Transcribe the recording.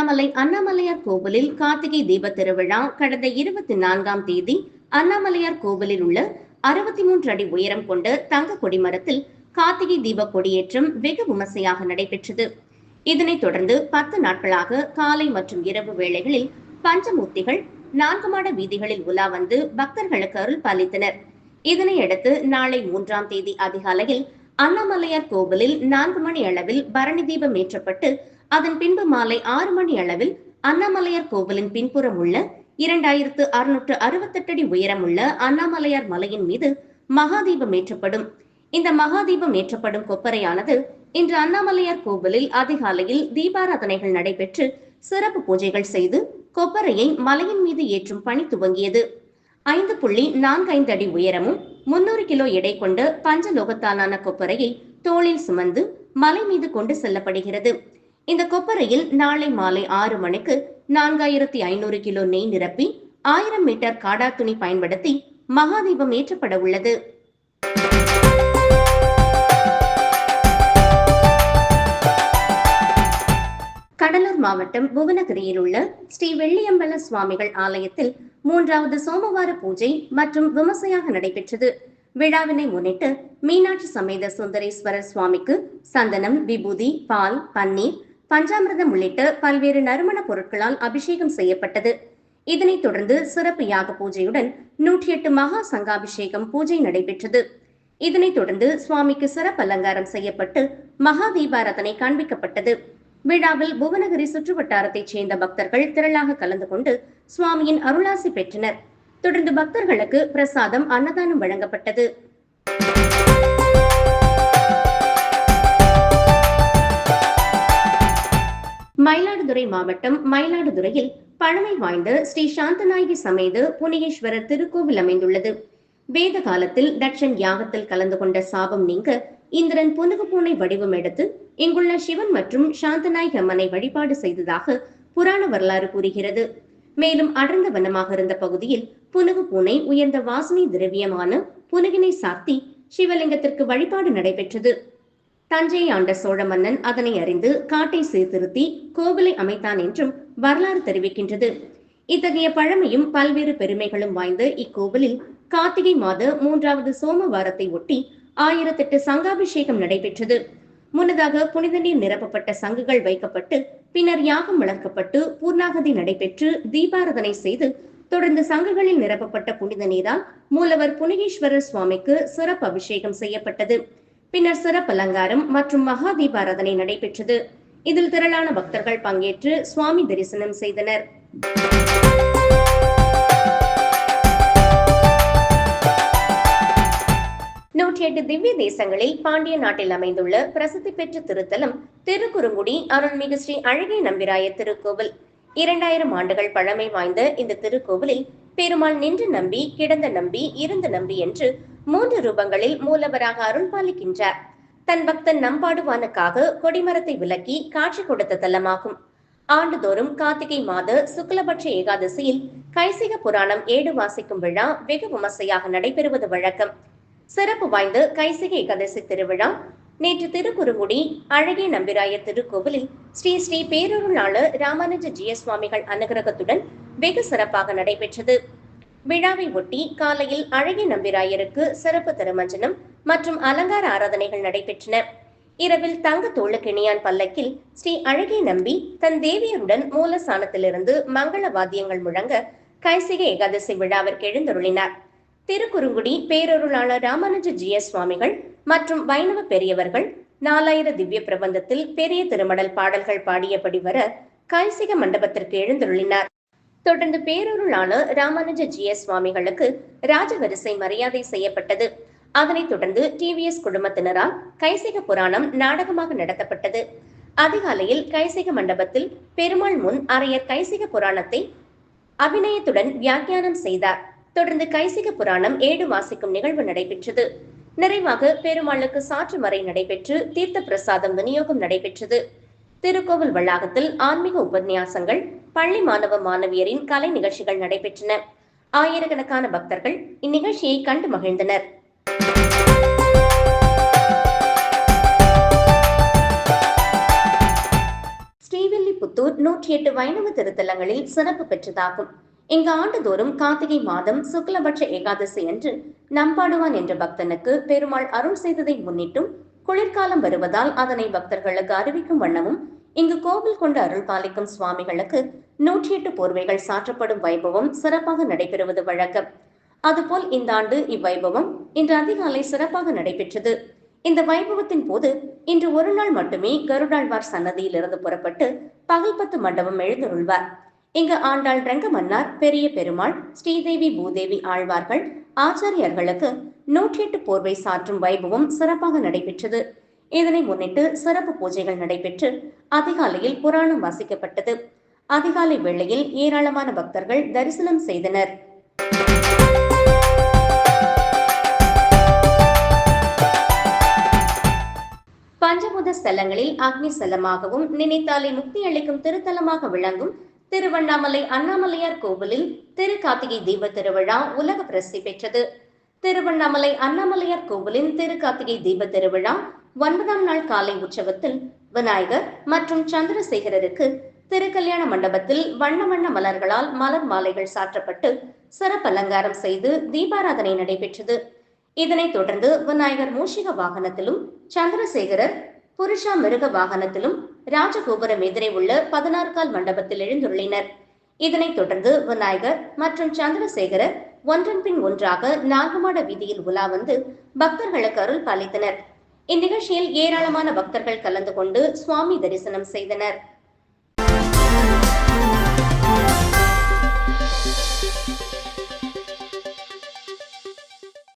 திருவண்ணாமலை அண்ணாமலையார் கோவிலில் கார்த்திகை தீப திருவிழா கடந்த இருபத்தி நான்காம் தேதி அண்ணாமலையார் கோவிலில் உள்ள அறுபத்தி மூன்று அடி உயரம் கொண்ட தங்க கொடிமரத்தில் கார்த்திகை தீப கொடியேற்றம் வெகு விமர்சையாக நடைபெற்றது. இதனைத் தொடர்ந்து பத்து நாட்களாக காலை மற்றும் இரவு வேளைகளில் பஞ்சமூர்த்திகள் நான்கு மாட வீதிகளில் உலா வந்து பக்தர்களுக்கு அருள் பாலித்தனர். இதனையடுத்து நாளை மூன்றாம் தேதி அதிகாலையில் அண்ணாமலையார் கோவிலில் நான்கு மணி அளவில் பரணி தீபம் ஏற்றப்பட்டு அதன் பின்பு மாலை ஆறு மணி அளவில் அண்ணாமலையார் கோவிலின் பின்புறம் உள்ள இரண்டாயிரத்து அறுநூற்று அறுபத்தெட்டு அடி உயரமுள்ள அண்ணாமலையார் மலையின் மீது மகாதீபம் ஏற்றப்படும். இந்த மகாதீபம் ஏற்றப்படும் கொப்பரையானது இன்று அண்ணாமலையார் கோவிலில் அதிகாலையில் தீபாராதனைகள் நடைபெற்று சிறப்பு பூஜைகள் செய்து கொப்பரையை மலையின் மீது ஏற்றும் பணி துவங்கியது. ஐந்து புள்ளி நான்கு ஐந்து அடி உயரமும் முன்னூறு கிலோ எடை கொண்ட பஞ்சலோகத்தாலான கொப்பரையை தோளில் சுமந்து மலை மீது கொண்டு செல்லப்படுகிறது. இந்த கொப்பரையில் நாளை மாலை ஆறு மணிக்கு நான்காயிரத்தி ஐநூறு கிலோ நெய் நிரப்பி ஆயிரம் மீட்டர் காடா துணி பயன்படுத்தி மகாதீபம் ஏற்றப்பட உள்ளது. கடலூர் மாவட்டம் புவனகிரியில் உள்ள ஸ்ரீ வெள்ளியம்பல சுவாமிகள் ஆலயத்தில் மூன்றாவது சோமவார பூஜை மற்றும் விமர்சையாக நடைபெற்றது. விழாவினை முன்னிட்டு மீனாட்சி சமேத சுந்தரேஸ்வரர் சுவாமிக்கு சந்தனம் விபூதி பால் பன்னீர் பஞ்சாமிரதம் உள்ளிட்ட பல்வேறு நறுமண பொருட்களால் அபிஷேகம் செய்யப்பட்டது. இதனைத் தொடர்ந்து சிறப்பு யாக பூஜையுடன் நூற்றி எட்டு மகா சங்காபிஷேகம் பூஜை நடைபெற்றது. இதனைத் தொடர்ந்து சுவாமிக்கு சிறப்பு அலங்காரம் செய்யப்பட்டு மகா தீபாரதனை காண்பிக்கப்பட்டது. விழாவில் புவனகிரி சுற்றுவட்டாரத்தைச் சேர்ந்த பக்தர்கள் திரளாக கலந்து கொண்டு சுவாமியின் அருளாசி பெற்றனர். தொடர்ந்து பக்தர்களுக்கு பிரசாதம் அன்னதானம் வழங்கப்பட்டது. மயிலாடுதுறை மாவட்டம் மயிலாடுதுறையில் பழமை வாய்ந்த ஸ்ரீ சாந்தநாயகி சமேத புனேஸ்வரர் திருக்கோவில் அமைந்துள்ளது. வேத காலத்தில் தட்சன் யாகத்தில் கலந்து கொண்ட சாபம் நீங்க இந்திரன் புனுகு பூனை வடிவம் எடுத்து இங்குள்ள சிவன் மற்றும் சாந்தநாயகி அம்மனை வழிபாடு செய்ததாக புராண வரலாறு கூறுகிறது. மேலும் அடர்ந்த வனமாக இருந்த பகுதியில் புனுகு பூனை உயர்ந்த வாசனை திரவியமான புனுகினை சாத்தி சிவலிங்கத்திற்கு வழிபாடு நடைபெற்றது. தஞ்சையை ஆண்ட சோழ மன்னன் அதனை அறிந்து காட்டை சீர்திருத்தி கோவிலை அமைத்தான் என்றும் வரலாறு தெரிவிக்கின்றது. இத்தகைய பழமையும் பல்வேறு பெருமைகளும் வாய்ந்த இக்கோவிலில் கார்த்திகை மாத மூன்றாவது சோமவாரத்தை ஒட்டி ஆயிரத்தெட்டு சங்காபிஷேகம் நடைபெற்றது. முன்னதாக புனித நீர் நிரப்பப்பட்ட சங்குகள் வைக்கப்பட்டு பின்னர் யாகம் வளர்க்கப்பட்டு பூர்ணாகதி நடைபெற்று தீபாரதனை செய்து தொடர்ந்து சங்குகளில் நிரப்பப்பட்ட புனித நீரால் மூலவர் புனிகேஸ்வரர் சுவாமிக்கு சிறப்பு அபிஷேகம் செய்யப்பட்டது. பின்னர் சிறப்பு அலங்காரம் மற்றும் மகா தீபாராதனை நடைபெற்றது. இதில் திரளான பக்தர்கள் பங்கேற்று சுவாமி தரிசனம் செய்தனர். நூற்றி எட்டு திவ்ய தேசங்களில் பாண்டிய நாட்டில் அமைந்துள்ள பிரசித்தி பெற்ற திருத்தலம் திருக்குறுங்குடி அருள்மிகு ஸ்ரீ அழகிய நம்பிராய திருக்கோவில். இரண்டாயிரம் ஆண்டுகள் பழமை வாய்ந்த இந்த திருக்கோவிலில் பெருமாள் நின்று நம்பி கிடந்த நம்பி இருந்த நம்பி என்று மூன்று ரூபங்களில் மூலவராக அருள் பாலிக்கின்றார் தன் பக்தன் நம்பாடுவானுக்காக கொடிமரத்தை விலக்கி காட்சி கொடுத்த தலமாகும். ஆண்டுதோறும் கார்த்திகை மாத சுக்லபட்ச ஏகாதசியில் கைசிக புராணம் ஏடு வாசிக்கும் விழா வெகு விமர்சையாக நடைபெறுவது வழக்கம். சிறப்பு வாய்ந்த கைசிக ஏகாதசி திருவிழா நேற்று திருக்குறுங்குடி அழகிய நம்பிராய திருக்கோவிலில் ஸ்ரீ ஸ்ரீ பேரொருளாளர் ராமானுஜ ஜிய சுவாமிகள் அனுகிரகத்துடன் வெகு சிறப்பாக நடைபெற்றது. விழாவை ஒட்டி காலையில் அழகிய நம்பிராயருக்கு சிறப்பு திருமஞ்சனம் மற்றும் அலங்கார ஆராதனைகள் நடைபெற்றன. இரவில் தங்க தோளுக்கிணியான் பல்லக்கில் ஸ்ரீ அழகிய நம்பி தன் தேவியருடன் மூலஸ்தானத்திலிருந்து மங்கள வாத்தியங்கள் முழங்க கைசிக ஏகாதசி விழாவிற்கு எழுந்தருளினார். திருக்குறுங்குடி பேரருளாளர் ராமானுஜ ஜிய சுவாமிகள் மற்றும் வைணவ பெரியவர்கள் நாலாயிர திவ்ய பிரபந்தத்தில் பெரிய திருமடல் பாடல்கள் பாடியபடி வர கைசிக மண்டபத்திற்கு எழுந்தருளினார். தொடர்ந்து பேரருளாளர் ராமானுஜ ஜிய சுவாமிகளுக்கு ராஜவரிசை மரியாதை செய்யப்பட்டது. அதனைத் தொடர்ந்து டிவிஎஸ் குழுமத்தினரால் கைசிக புராணம் நாடகமாக நடத்தப்பட்டது. அதிகாலையில் கைசிக மண்டபத்தில் பெருமாள் முன் அரையர் கைசிக புராணத்தை அபிநயத்துடன் வியாக்கியானம் செய்தார். தொடர்ந்து கைசிக புராணம் ஏடு வாசிக்கும் நிகழ்வு நடைபெற்றது. நிறைவாக பெருமாளுக்கு சாற்று மறை நடைபெற்று தீர்த்த பிரசாதம் விநியோகம் நடைபெற்றது. திருக்கோவில் வளாகத்தில் ஆன்மீக உபன்யாசங்கள் பள்ளி மாணவ மாணவியரின் கலை நிகழ்ச்சிகள் நடைபெற்றன. ஆயிரக்கணக்கான பக்தர்கள் இந்நிகழ்ச்சியை கண்டு மகிழ்ந்தனர். ஸ்ரீவில்லிபுத்தூர் நூற்றி எட்டு வைணவ திருத்தலங்களில் சிறப்பு பெற்றதாகும். இங்கு ஆண்டுதோறும் கார்த்திகை மாதம் சுக்லபட்ச ஏகாதசி அன்று நம்பாடுவான் என்ற பக்தனுக்கு பெருமாள் அருள் செய்ததை முன்னிட்டும் குளிர்காலம் வருவதால் அதனை பக்தர்களுக்கு அறிவிக்கும் வண்ணமும் இங்கு கோவில் கொண்டு அருள் பாலிக்கும் சுவாமிகளுக்கு நூற்றி எட்டு போர்வைகள் சாற்றப்படும் வைபவம் சிறப்பாக நடைபெறுவது வழக்கம். அதுபோல் இந்த ஆண்டு இவ்வைபவம் இன்று அதிகாலை சிறப்பாக நடைபெற்றது. இந்த வைபவத்தின் போது இன்று ஒரு நாள் மட்டுமே கருடாழ்வார் சன்னதியில் இருந்து புறப்பட்டு பகல் பத்து மண்டபம் எழுந்தருள்வார். இங்கு ஆண்டாள் ரங்கமன்னார் பெரிய பெருமாள் ஸ்ரீதேவி பூதேவி ஆழ்வார்கள் ஆச்சாரியர்களுக்கு நூற்றி எட்டு போர்வை சாற்றும் வைபவம் சிறப்பாக நடைபெற்றது. இதனை முன்னிட்டு சிறப்பு பூஜைகள் நடைபெற்று அதிகாலையில் புராணம் வாசிக்கப்பட்டது. அதிகாலை வேளையில் ஏராளமான பக்தர்கள் தரிசனம் செய்தனர். பஞ்சபூத ஸ்தலங்களில் அக்னி ஸ்தலமாகவும் நினைத்தாலே முக்தி அளிக்கும் திருத்தலமாக விளங்கும் திருவண்ணாமலை அண்ணாமலையார் கோவிலில் திரு கார்த்திகை தீப திருவிழா உலக பிரசித்தி பெற்றது. திருவண்ணாமலை அண்ணாமலையார் கோவிலின் திரு கார்த்திகை தீப திருவிழா ஒன்பதாம் நாள் காலை உற்சவத்தில் விநாயகர் மற்றும் சந்திரசேகரருக்கு திருக்கல்யாண மண்டபத்தில் வண்ண வண்ண மலர்களால் மலர் மாலைகள் சாற்றப்பட்டு சிறப்பு அலங்காரம் செய்து தீபாராதனை நடைபெற்றது. இதனைத் தொடர்ந்து விநாயகர் மூஷிக வாகனத்திலும் சந்திரசேகரர் புருஷா மிருக வாகனத்திலும் ராஜகோபுரம் எதிரே உள்ள பதினாறு கால் மண்டபத்தில் எழுந்துள்ளனர். இதனைத் தொடர்ந்து விநாயகர் மற்றும் சந்திரசேகரர் ஒன்றன் பின் ஒன்றாக நாகமாட வீதியில் உலா வந்து பக்தர்களுக்கு அருள் பாலித்தனர் இந்நிகழ்ச்சியில் ஏராளமான பக்தர்கள் கலந்து கொண்டு சுவாமி தரிசனம் செய்தனர்.